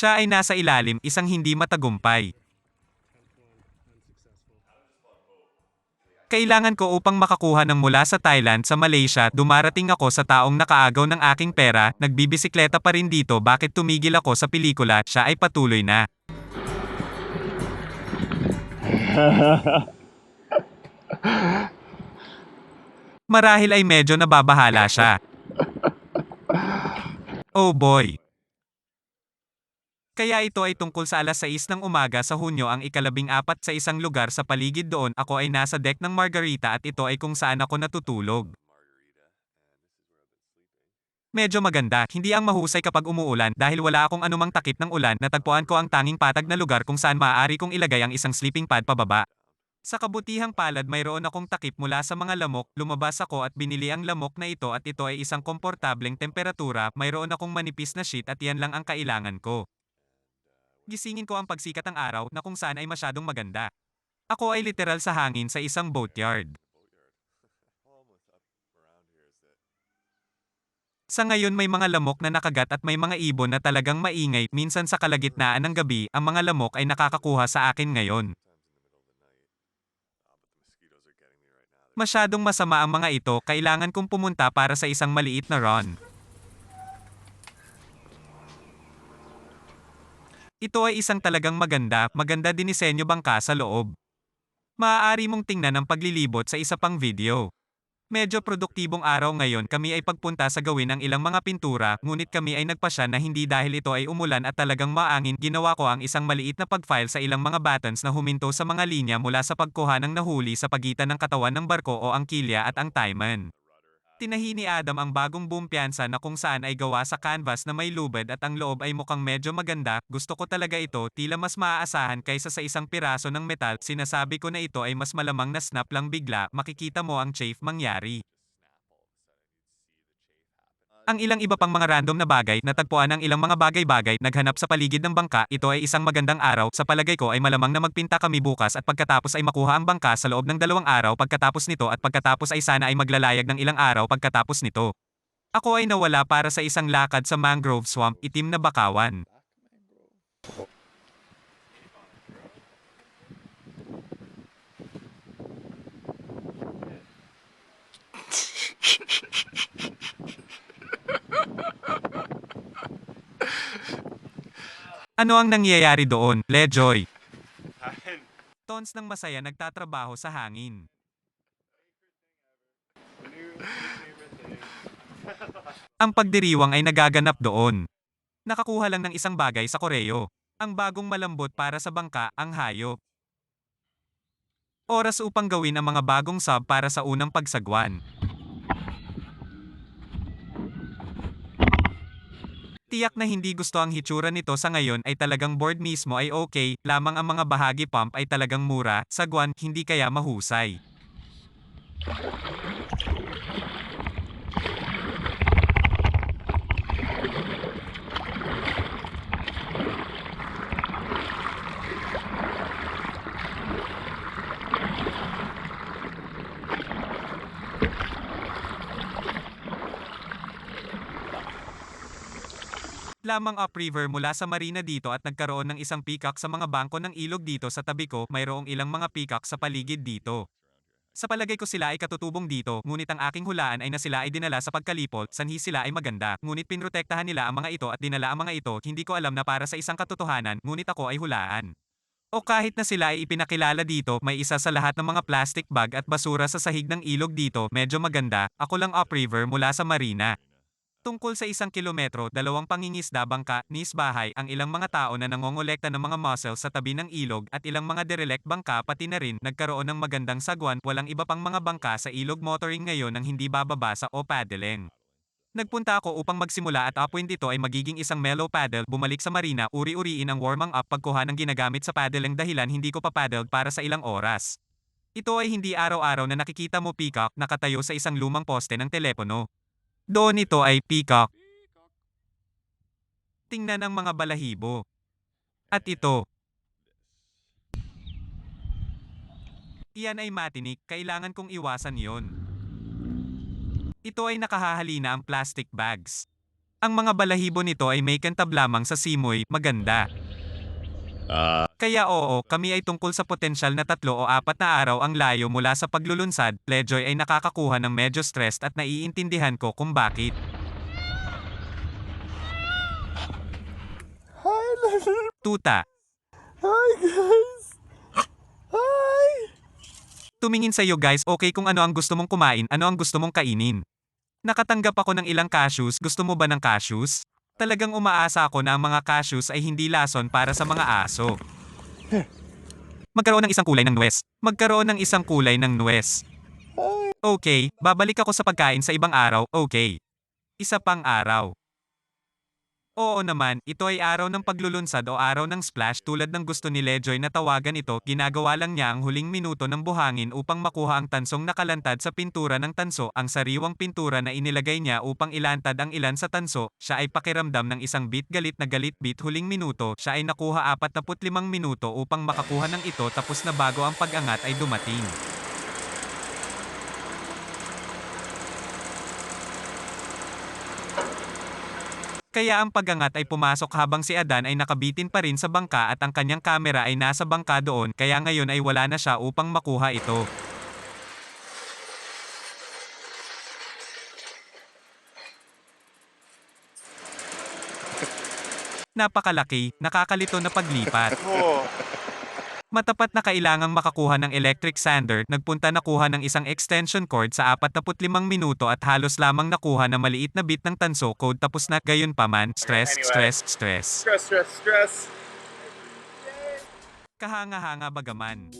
Siya ay nasa ilalim, isang hindi matagumpay. Kailangan ko upang makakuha ng mula sa Thailand sa Malaysia, dumarating ako sa taong nakaagaw ng aking pera, nagbibisikleta pa rin dito bakit tumigil ako sa pelikula, siya ay patuloy na. Marahil ay medyo nababahala siya. Oh boy. Kaya ito ay tungkol sa alas 6 ng umaga sa Hunyo ang ikalabing apat sa isang lugar sa paligid doon ako ay nasa deck ng Margarita at ito ay kung saan ako natutulog. Medyo maganda, hindi ang mahusay kapag umuulan dahil wala akong anumang takip ng ulan natagpuan ko ang tanging patag na lugar kung saan maaari kong ilagay ang isang sleeping pad pababa. Sa kabutihang palad mayroon akong takip mula sa mga lamok, lumabas ako at binili ang lamok na ito at ito ay isang komportableng temperatura, mayroon akong manipis na sheet at yan lang ang kailangan ko. Gisingin ko ang pagsikat ng araw na kung saan ay masyadong maganda. Ako ay literal sa hangin sa isang boatyard. Sa ngayon may mga lamok na nakagat at may mga ibon na talagang maingay, minsan sa kalagitnaan ng gabi, ang mga lamok ay nakakakuha sa akin ngayon. Masyadong masama ang mga ito, kailangan kong pumunta para sa isang maliit na run. Ito ay isang talagang maganda, maganda dinisenyo bangka sa loob. Maaari mong tingnan ang paglilibot sa isa pang video. Medyo produktibong araw ngayon kami ay pagpunta sa gawin ng ilang mga pintura, ngunit kami ay nagpasya na hindi dahil ito ay umulan at talagang maangin, ginawa ko ang isang maliit na pagfile sa ilang mga buttons na huminto sa mga linya mula sa pagkuha ng nahuli sa pagitan ng katawan ng barko o ang kilya at ang taiman. Tinahi ni Adam ang bagong boom piyansa na kung saan ay gawa sa canvas na may lubid at ang loob ay mukhang medyo maganda, gusto ko talaga ito, tila mas maaasahan kaysa sa isang piraso ng metal, sinasabi ko na ito ay mas malamang na snap lang bigla, makikita mo ang chafe mangyari. Ang ilang iba pang mga random na bagay, natagpuan ang ilang mga bagay-bagay, naghanap sa paligid ng bangka, ito ay isang magandang araw, sa palagay ko ay malamang na magpinta kami bukas at pagkatapos ay makuha ang bangka sa loob ng dalawang araw pagkatapos nito at pagkatapos ay sana ay maglalayag ng ilang araw pagkatapos nito. Ako ay nawala para sa isang lakad sa mangrove swamp, itim na bakawan. Ano ang nangyayari doon, Lejoy? Tons ng masaya nagtatrabaho sa hangin. Ang pagdiriwang ay nagaganap doon. Nakakuha lang ng isang bagay sa Koreo. Ang bagong malambot para sa bangka, ang hayop. Oras upang gawin ang mga bagong sub para sa unang pagsagwan. Tiyak na hindi gusto ang hitsura nito sa ngayon ay talagang board mismo ay okay, lamang ang mga bahagi pump ay talagang mura, sagwan, hindi kaya mahusay. Lamang upriver mula sa marina dito at nagkaroon ng isang peacock sa mga bangko ng ilog dito sa tabi ko, mayroong ilang mga peacock sa paligid dito. Sa palagay ko sila ay katutubong dito, ngunit ang aking hulaan ay na sila ay dinala sa pagkalipol, sanhi sila ay maganda, ngunit pinrotektahan nila ang mga ito at dinala ang mga ito, hindi ko alam na para sa isang katotohanan, ngunit ako ay hulaan. O kahit na sila ay ipinakilala dito, may isa sa lahat ng mga plastic bag at basura sa sahig ng ilog dito, medyo maganda, ako lang upriver mula sa marina. Tungkol sa isang kilometro, dalawang pangingisda bangka, nis bahay, ang ilang mga tao na nangongolekta ng mga mussels sa tabi ng ilog at ilang mga derelict bangka pati na rin nagkaroon ng magandang sagwan, walang iba pang mga bangka sa ilog motoring ngayon ang hindi bababa sa o paddling. Nagpunta ako upang magsimula at apoint ito ay magiging isang mellow paddle, bumalik sa marina, uri-uriin ang warming up pagkuha ng ginagamit sa paddling dahilan hindi ko pa paddled para sa ilang oras. Ito ay hindi araw-araw na nakikita mo peacock nakatayo sa isang lumang poste ng telepono. Doon ito ay peacock. Tingnan ang mga balahibo. At ito. Iyan ay matinik, kailangan kong iwasan yon. Ito ay nakahahalina ang plastic bags. Ang mga balahibo nito ay may kantab lamang sa simoy, maganda. Ah, Kaya oo, kami ay tungkol sa potensyal na tatlo o apat na araw ang layo mula sa paglulunsad, Plejoy ay nakakakuha ng medyo stressed at naiintindihan ko kung bakit. Hi. Tuta, Hi, guys. Hi. tumingin sa iyo guys okay kung ano ang gusto mong kumain, ano ang gusto mong kainin. Nakatanggap ako ng ilang cashews, gusto mo ba ng cashews? Talagang umaasa ako na ang mga cashews ay hindi lason para sa mga aso. Magkaroon ng isang kulay ng nuwes. Magkaroon ng isang kulay ng nuwes. Okay, babalik ako sa pagkain sa ibang araw, okay. Isa pang araw. Oo naman, ito ay araw ng paglulunsad o araw ng splash tulad ng gusto ni Lejoy na tawagan ito, ginagawa lang niya ang huling minuto ng buhangin upang makuha ang tansong nakalantad sa pintura ng tanso, ang sariwang pintura na inilagay niya upang ilantad ang ilan sa tanso, siya ay pakiramdam ng isang beat galit na galit beat huling minuto, siya ay nakuha 45 minuto upang makakuha ng ito tapos na bago ang pag-angat ay dumating. Kaya ang pagangat ay pumasok habang si Adan ay nakabitin pa rin sa bangka at ang kanyang kamera ay nasa bangka doon kaya ngayon ay wala na siya upang makuha ito. Napakalaki, nakakalito na paglipat. Matapat na kailangang makakuha ng electric sander, nagpunta na kuha ng isang extension cord sa 45 minuto at halos lamang nakuha na maliit na bit ng tanso code tapos na gayon pa man, stress, Anyway. stress, stress. Stress, stress, stress. Kahanga-hanga bagaman.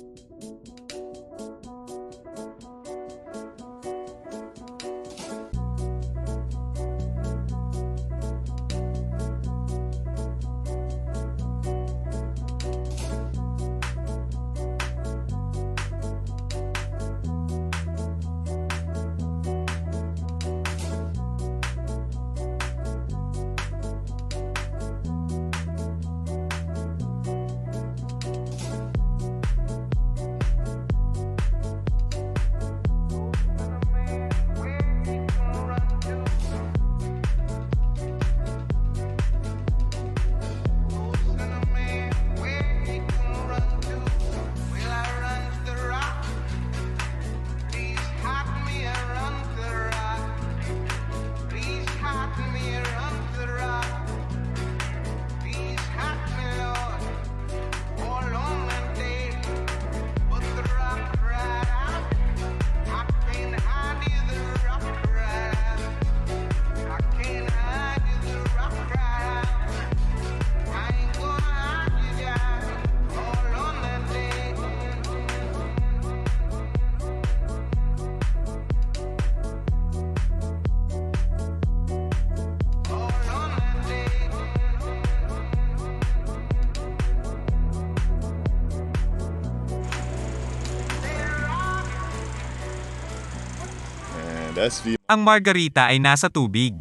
Ang margarita ay nasa tubig.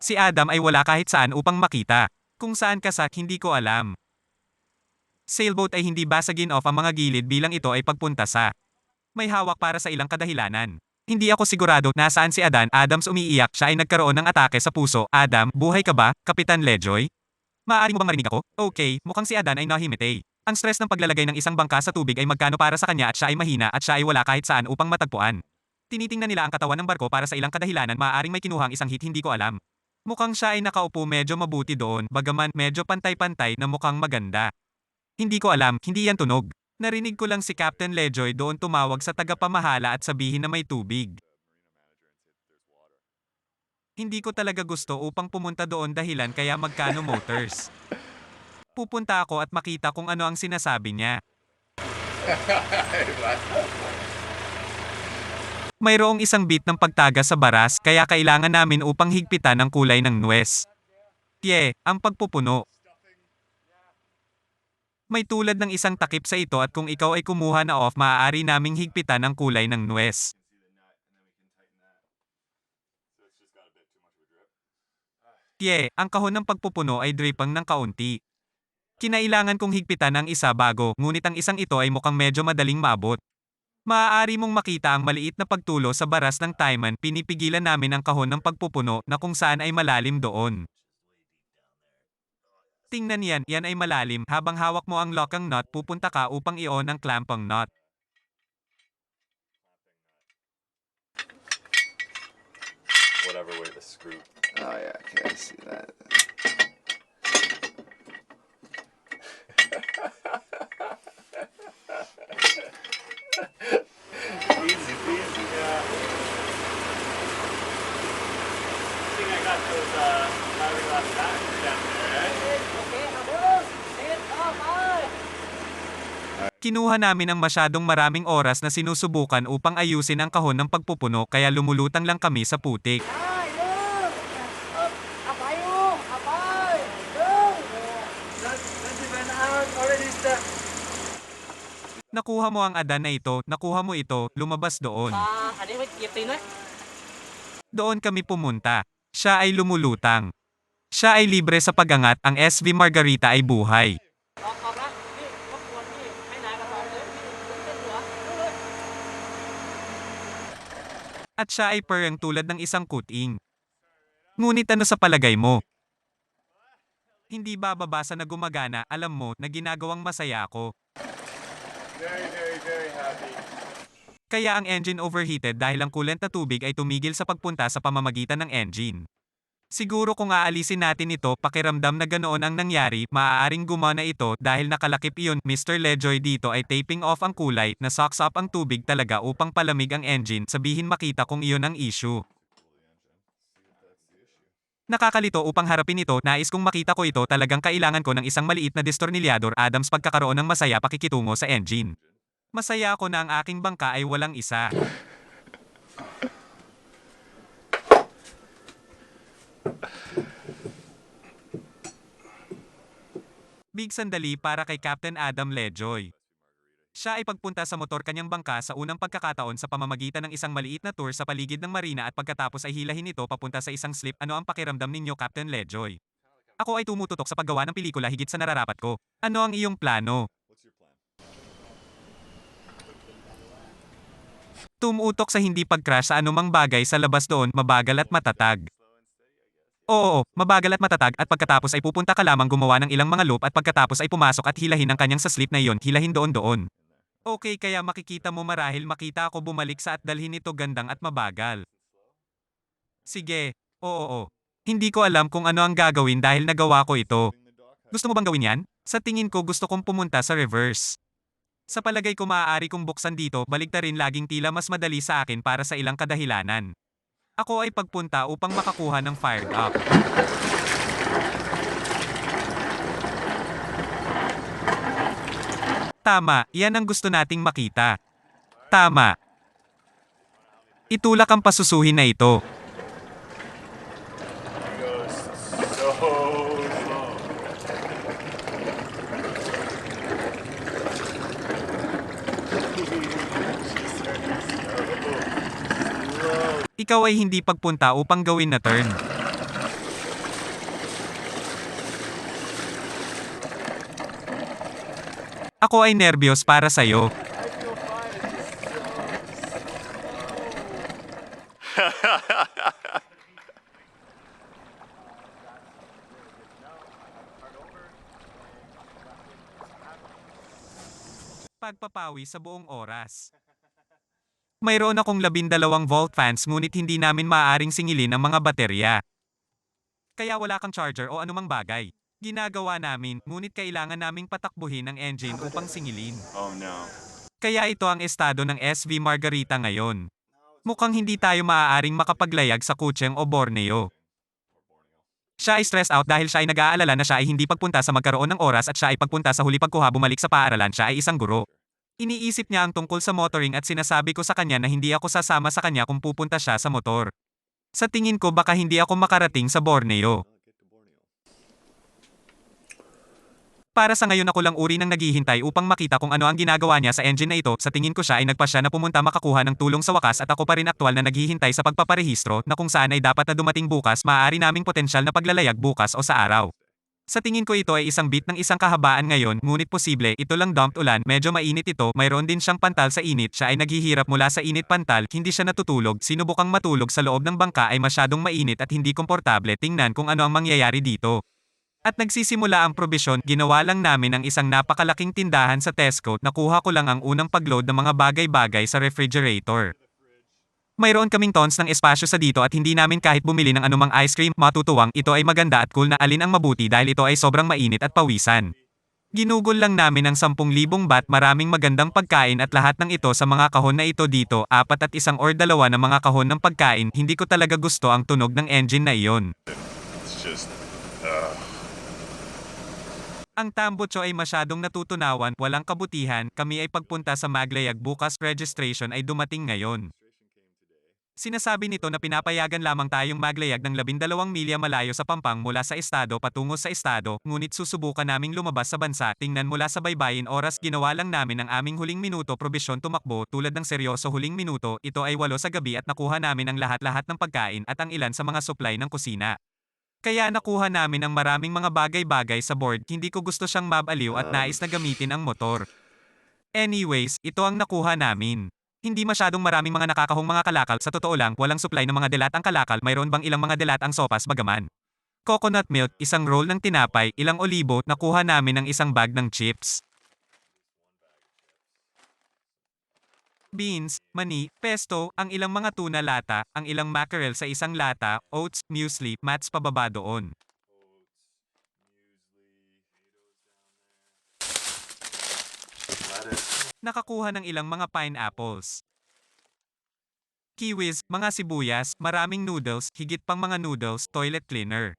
Si Adam ay wala kahit saan upang makita. Kung saan kasak hindi ko alam. Sailboat ay hindi basagin off ang mga gilid bilang ito ay pagpunta sa. May hawak para sa ilang kadahilanan. Hindi ako sigurado nasaan si Adan. Adams umiiyak siya ay nagkaroon ng atake sa puso. Adam, buhay ka ba, Kapitan Lejoy? Maaari mo bang marinig ako? Okay, mukhang si Adan ay nahimitay. Ang stress ng paglalagay ng isang bangka sa tubig ay magkano para sa kanya at siya ay mahina at siya ay wala kahit saan upang matagpuan. Tinitingnan nila ang katawan ng barko para sa ilang kadahilanan maaaring may kinuhang isang hit hindi ko alam. Mukhang siya ay nakaupo medyo mabuti doon, bagaman medyo pantay-pantay na mukhang maganda. Hindi ko alam, hindi yan tunog. Narinig ko lang si Captain Lejoy doon tumawag sa tagapamahala at sabihin na may tubig. Hindi ko talaga gusto upang pumunta doon dahilan kaya magkano motors. Pupunta ako at makita kung ano ang sinasabi niya. Mayroong isang bit ng pagtaga sa baras kaya kailangan namin upang higpitan ang kulay ng nuwes. Ye, ang pagpupuno. May tulad ng isang takip sa ito at kung ikaw ay kumuha na off maaari naming higpitan ang kulay ng nuwes. Ye, ang kahon ng pagpupuno ay dripang ng kaunti. Kinailangan kong higpitan ang isa bago, ngunit ang isang ito ay mukhang medyo madaling maabot. Maaari mong makita ang maliit na pagtulo sa baras ng Taiman pinipigilan namin ang kahon ng pagpupuno na kung saan ay malalim doon. Tingnan yan, yan ay malalim, habang hawak mo ang lockang nut pupunta ka upang i-on ang clampang nut. Whatever way the screw. Oh yeah, okay, I see that. Kinuha namin ang masyadong maraming oras na sinusubukan upang ayusin ang kahon ng pagpupuno kaya lumulutang lang kami sa putik. Nakuha mo ang adan na ito, nakuha mo ito, lumabas doon. Doon kami pumunta. Siya ay lumulutang. Siya ay libre sa pagangat, ang SV Margarita ay buhay. At siya ay perang tulad ng isang kuting. Ngunit ano sa palagay mo? Hindi ba babasa na gumagana, alam mo, na ginagawang masaya ako. Very, very, very happy. Kaya ang engine overheated dahil ang coolant na tubig ay tumigil sa pagpunta sa pamamagitan ng engine. Siguro kung aalisin natin ito, pakiramdam na ganoon ang nangyari, maaaring gumana ito dahil nakalakip iyon. Mr. Lejoy dito ay taping off ang kulay, na sucks up ang tubig talaga upang palamig ang engine, sabihin makita kung iyon ang issue. Nakakalito upang harapin ito, nais kong makita ko ito talagang kailangan ko ng isang maliit na distornilyador Adams pagkakaroon ng masaya pakikitungo sa engine. Masaya ako na ang aking bangka ay walang isa. Big sandali para kay Captain Adam Lejoy. Siya ay pagpunta sa motor kanyang bangka sa unang pagkakataon sa pamamagitan ng isang maliit na tour sa paligid ng marina at pagkatapos ay hilahin ito papunta sa isang slip. Ano ang pakiramdam ninyo, Captain Lejoy? Ako ay tumututok sa paggawa ng pelikula higit sa nararapat ko. Ano ang iyong plano? Tumutok sa hindi pag-crash sa anumang bagay sa labas doon, mabagal at matatag. Oo, mabagal at matatag at pagkatapos ay pupunta ka lamang gumawa ng ilang mga loop at pagkatapos ay pumasok at hilahin ang kanyang sa slip na iyon, hilahin doon doon. Okay kaya makikita mo marahil makita ako bumalik sa at dalhin ito gandang at mabagal. Sige, oo oo. Hindi ko alam kung ano ang gagawin dahil nagawa ko ito. Gusto mo bang gawin yan? Sa tingin ko gusto kong pumunta sa reverse. Sa palagay ko maaari kong buksan dito, baligtarin laging tila mas madali sa akin para sa ilang kadahilanan. Ako ay pagpunta upang makakuha ng fired up. Tama, yan ang gusto nating makita. Tama. Itulak ang pasusuhin na ito. Ikaw ay hindi pagpunta upang gawin na turn. Ako ay nervyos para sa'yo. Pagpapawi sa buong oras. Mayroon akong labindalawang volt fans ngunit hindi namin maaaring singilin ang mga baterya. Kaya wala kang charger o anumang bagay. Ginagawa namin, ngunit kailangan naming patakbuhin ang engine upang singilin. Oh no. Kaya ito ang estado ng SV Margarita ngayon. Mukhang hindi tayo maaaring makapaglayag sa Kucheng o Borneo. Siya ay stressed out dahil siya ay nag-aalala na siya ay hindi pagpunta sa magkaroon ng oras at siya ay pagpunta sa huli pagkuha bumalik sa paaralan siya ay isang guro. Iniisip niya ang tungkol sa motoring at sinasabi ko sa kanya na hindi ako sasama sa kanya kung pupunta siya sa motor. Sa tingin ko baka hindi ako makarating sa Borneo. Para sa ngayon ako lang uri ng naghihintay upang makita kung ano ang ginagawa niya sa engine na ito. Sa tingin ko siya ay nagpasya na pumunta makakuha ng tulong sa wakas at ako pa rin aktwal na naghihintay sa pagpaparehistro na kung saan ay dapat na dumating bukas maaari naming potensyal na paglalayag bukas o sa araw. Sa tingin ko ito ay isang bit ng isang kahabaan ngayon, ngunit posible, ito lang dumped ulan, medyo mainit ito, mayroon din siyang pantal sa init, siya ay naghihirap mula sa init pantal, hindi siya natutulog, sinubukang matulog sa loob ng bangka ay masyadong mainit at hindi komportable, tingnan kung ano ang mangyayari dito. At nagsisimula ang probisyon, ginawa lang namin ang isang napakalaking tindahan sa Tesco, nakuha ko lang ang unang pagload ng mga bagay-bagay sa refrigerator. Mayroon kaming tons ng espasyo sa dito at hindi namin kahit bumili ng anumang ice cream, matutuwang ito ay maganda at cool na alin ang mabuti dahil ito ay sobrang mainit at pawisan. Ginugol lang namin ang 10,000 bat maraming magandang pagkain at lahat ng ito sa mga kahon na ito dito, apat at isang or dalawa na mga kahon ng pagkain, hindi ko talaga gusto ang tunog ng engine na iyon. It's just, uh, Ang tambocho ay masyadong natutunawan, walang kabutihan, kami ay pagpunta sa Maglayag bukas, registration ay dumating ngayon. Sinasabi nito na pinapayagan lamang tayong maglayag ng 12 milya malayo sa Pampang mula sa estado patungo sa estado, ngunit susubukan naming lumabas sa bansa, tingnan mula sa baybayin oras ginawa lang namin ang aming huling minuto probisyon tumakbo, tulad ng seryoso huling minuto, ito ay walo sa gabi at nakuha namin ang lahat-lahat ng pagkain at ang ilan sa mga supply ng kusina. Kaya nakuha namin ang maraming mga bagay-bagay sa board, hindi ko gusto siyang mabaliw at nais na gamitin ang motor. Anyways, ito ang nakuha namin. Hindi masyadong maraming mga nakakahong mga kalakal, sa totoo lang, walang supply ng mga delat ang kalakal, mayroon bang ilang mga delat ang sopas bagaman. Coconut milk, isang roll ng tinapay, ilang olibo, nakuha namin ang isang bag ng chips. Beans, mani, pesto, ang ilang mga tuna lata, ang ilang mackerel sa isang lata, oats, muesli, mats pababa doon. Nakakuha ng ilang mga pineapples. Kiwis, mga sibuyas, maraming noodles, higit pang mga noodles, toilet cleaner.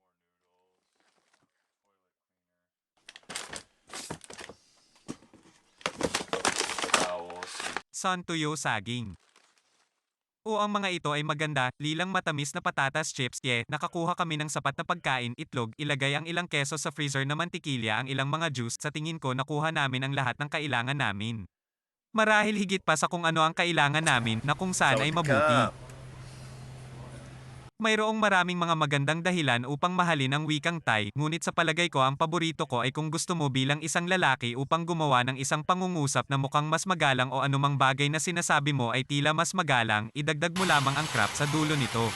Sun tuyo saging. O ang mga ito ay maganda, lilang matamis na patatas chips, ye, nakakuha kami ng sapat na pagkain, itlog, ilagay ang ilang keso sa freezer na mantikilya ang ilang mga juice, sa tingin ko nakuha namin ang lahat ng kailangan namin. Marahil higit pa sa kung ano ang kailangan namin, na kung saan ay mabuti. Mayroong maraming mga magandang dahilan upang mahalin ang wikang Thai, ngunit sa palagay ko ang paborito ko ay kung gusto mo bilang isang lalaki upang gumawa ng isang pangungusap na mukhang mas magalang o anumang bagay na sinasabi mo ay tila mas magalang, idagdag mo lamang ang crap sa dulo nito.